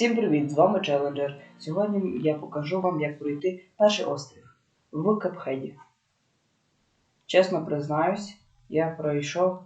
Всім привіт! З вами Челенджер. Сьогодні я покажу вам, як пройти перший острів в Капхеді. Чесно признаюсь, я пройшов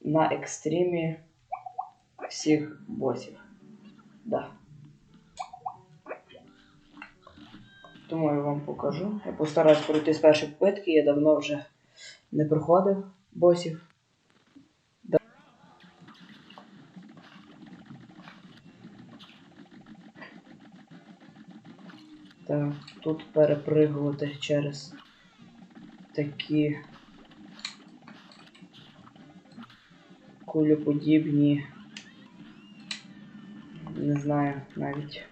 на екстримі всіх босів. Да. Тому я вам покажу. Я постараюсь пройти з першої попитки, я давно вже не проходив босів. Так, тут перепригувати через такі кулеподібні, не знаю навіть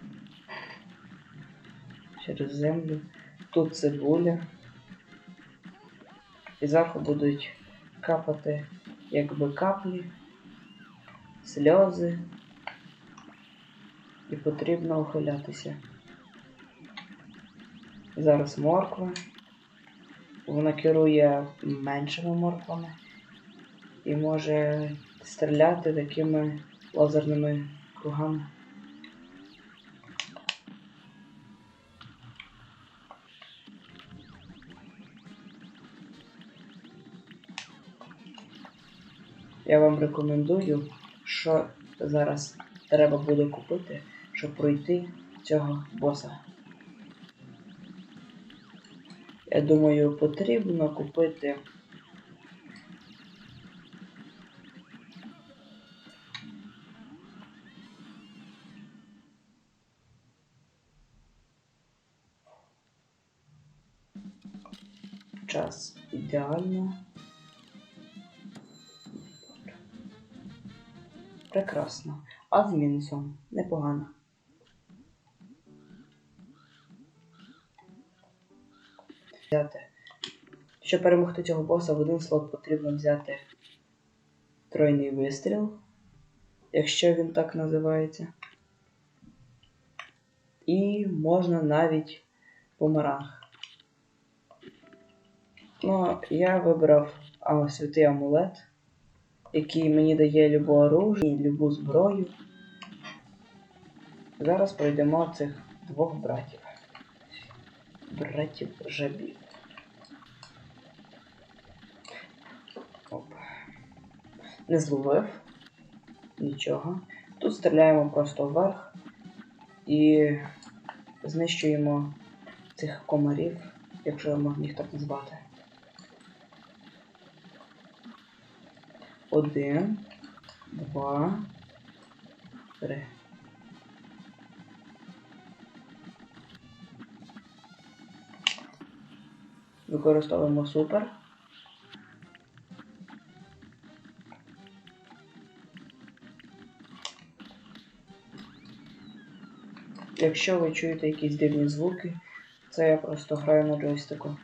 через землю. Тут цибуля. І зверху будуть капати якби каплі, сльози. І потрібно ухилятися. Зараз морква. Вона керує меншими морквами і може стріляти такими лазерними кругами. Я вам рекомендую, що зараз треба буде купити, щоб пройти цього боса. Я думаю, потрібно купити. Час ідеально. Прекрасно. А з мінусом непогано. Взяти. Щоб перемогти цього боса в один слот потрібно взяти тройний вистріл, якщо він так називається. І можна навіть бумеранг. Ну, я вибрав а, святий амулет, який мені дає любу оружие, любу зброю. Зараз пройдемо цих двох братів. Братів жабів. Оп. Не зловив. Нічого. Тут стріляємо просто вверх і знищуємо цих комарів, якщо можна їх так назвати. Один, два, три. Використовуємо супер. Якщо ви чуєте якісь дивні звуки, це я просто граю на джойстику.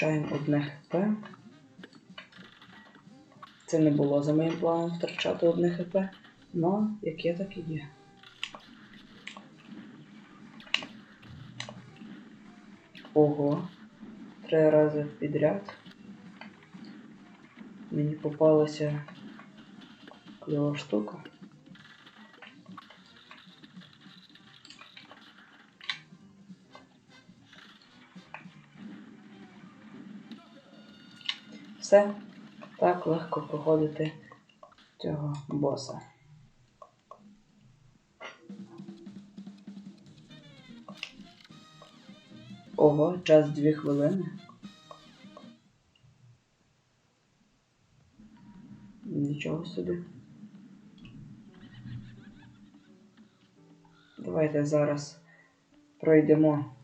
Втрачаємо одне хп. Це не було за моїм планом втрачати одне хп, але як є, так і є. Ого, три рази підряд. Мені попалася кльова штука. Все так легко проходити цього боса. Ого, час 2 хвилини. Нічого собі. Давайте зараз пройдемо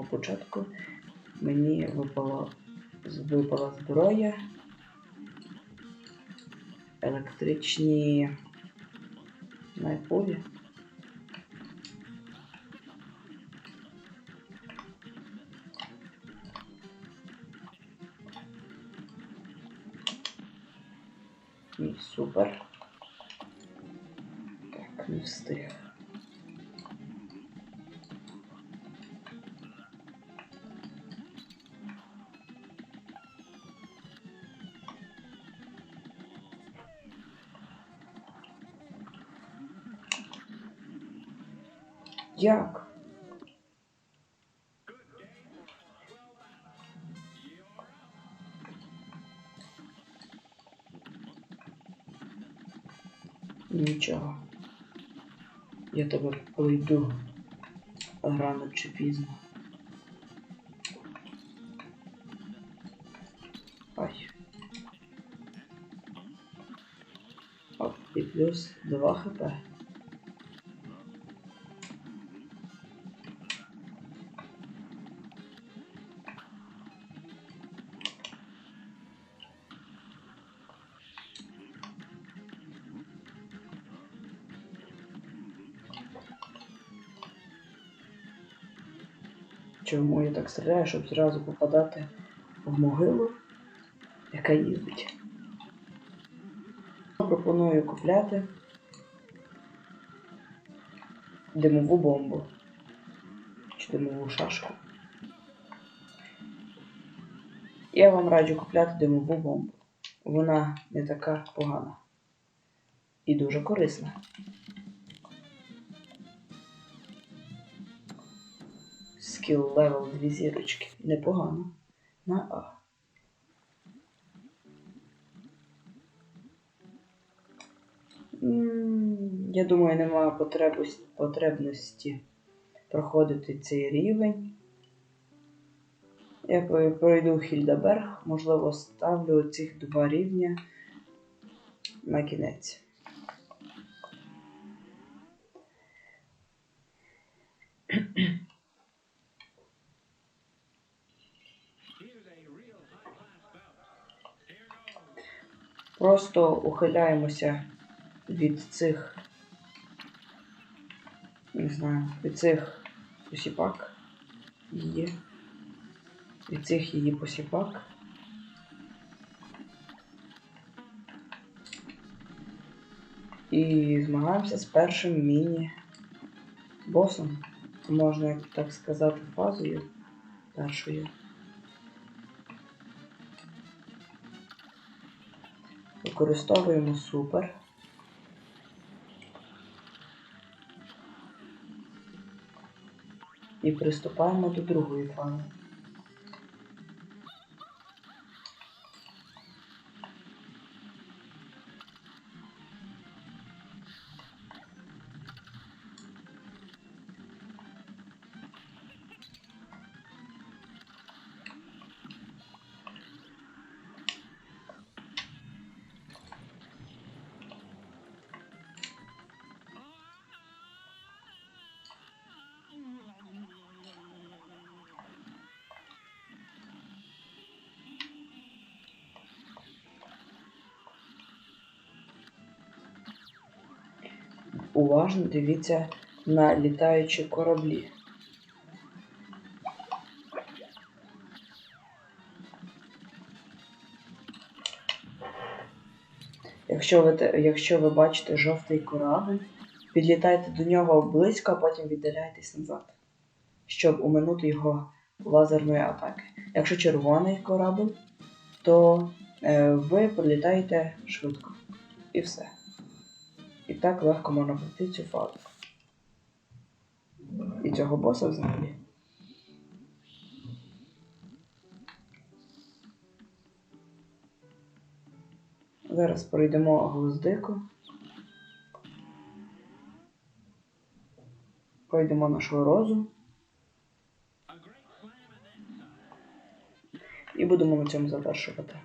самого початку. Мені випало, випала зброя електричні найпулі. Ні, супер. Так, не встиг. Як? Нічого. Я тебе пройду рано чи пізно. Ай. Оп, і плюс 2 хп. Чому я так стріляю, щоб зразу попадати в могилу, яка їздить? Пропоную купляти димову бомбу чи димову шашку. Я вам раджу купляти димову бомбу. Вона не така погана і дуже корисна. Скіл левел 2 зірочки. Непогано. На А. Я думаю, немає потребності проходити цей рівень. Я пройду Хільдаберг, можливо, ставлю цих два рівня на кінець. Просто ухиляємося від цих, не знаю, від цих посіпак її, від цих її посіпак. І змагаємося з першим міні-босом. Можна так сказати, фазою першою. Використовуємо супер. І приступаємо до другої фази. Уважно дивіться на літаючі кораблі. Якщо ви, якщо ви бачите жовтий корабль, підлітайте до нього близько, а потім віддаляйтесь назад, щоб уминути його лазерної атаки. Якщо червоний корабль, то е, ви прилітаєте швидко. І все. Так легко можна пройти цю фазу. І цього боса взагалі. Зараз пройдемо гвоздику. Пройдемо нашу розу. І будемо на цьому завершувати.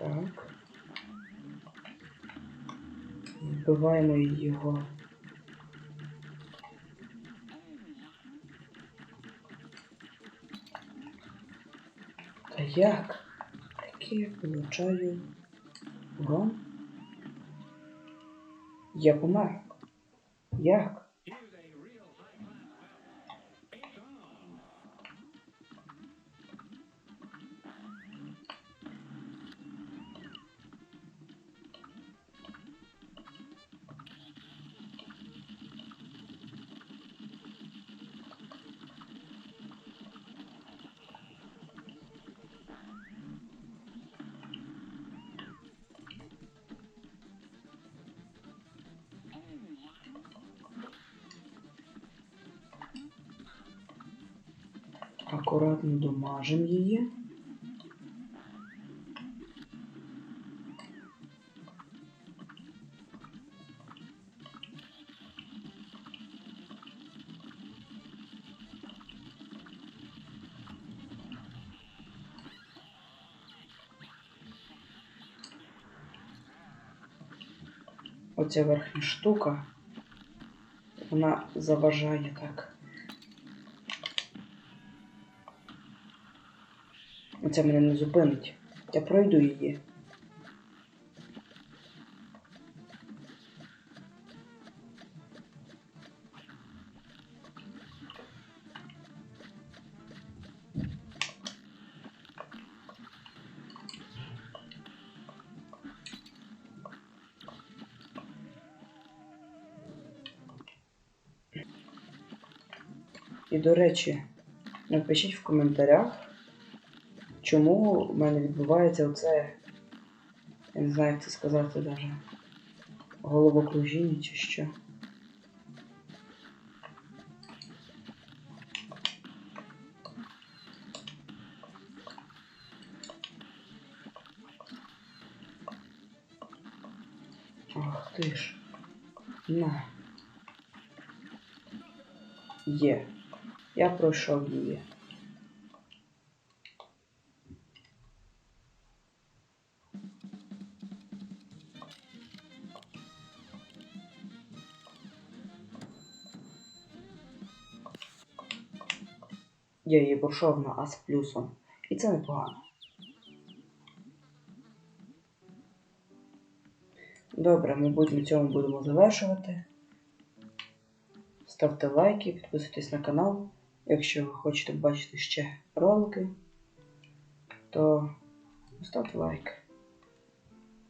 Так. Вбиваємо його. Та як? Який я получаю урон? Я помер. Як? Акуратно домажем її. Оця верхня штука, вона заважає так. Це мене не зупинить. Я пройду її. І до речі, напишіть в коментарях, чому в мене відбувається оце. Я не знаю, як це сказати даже. Головокружіння чи що. Ах ти ж. На. Є. Я пройшов її. Я її пройшов на А з плюсом. І це непогано. Добре, мабуть, на цьому будемо завершувати. Ставте лайки, підписуйтесь на канал. Якщо ви хочете бачити ще ролики, то ставте лайк.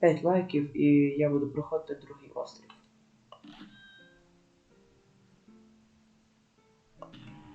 5 лайків і я буду проходити другий острів.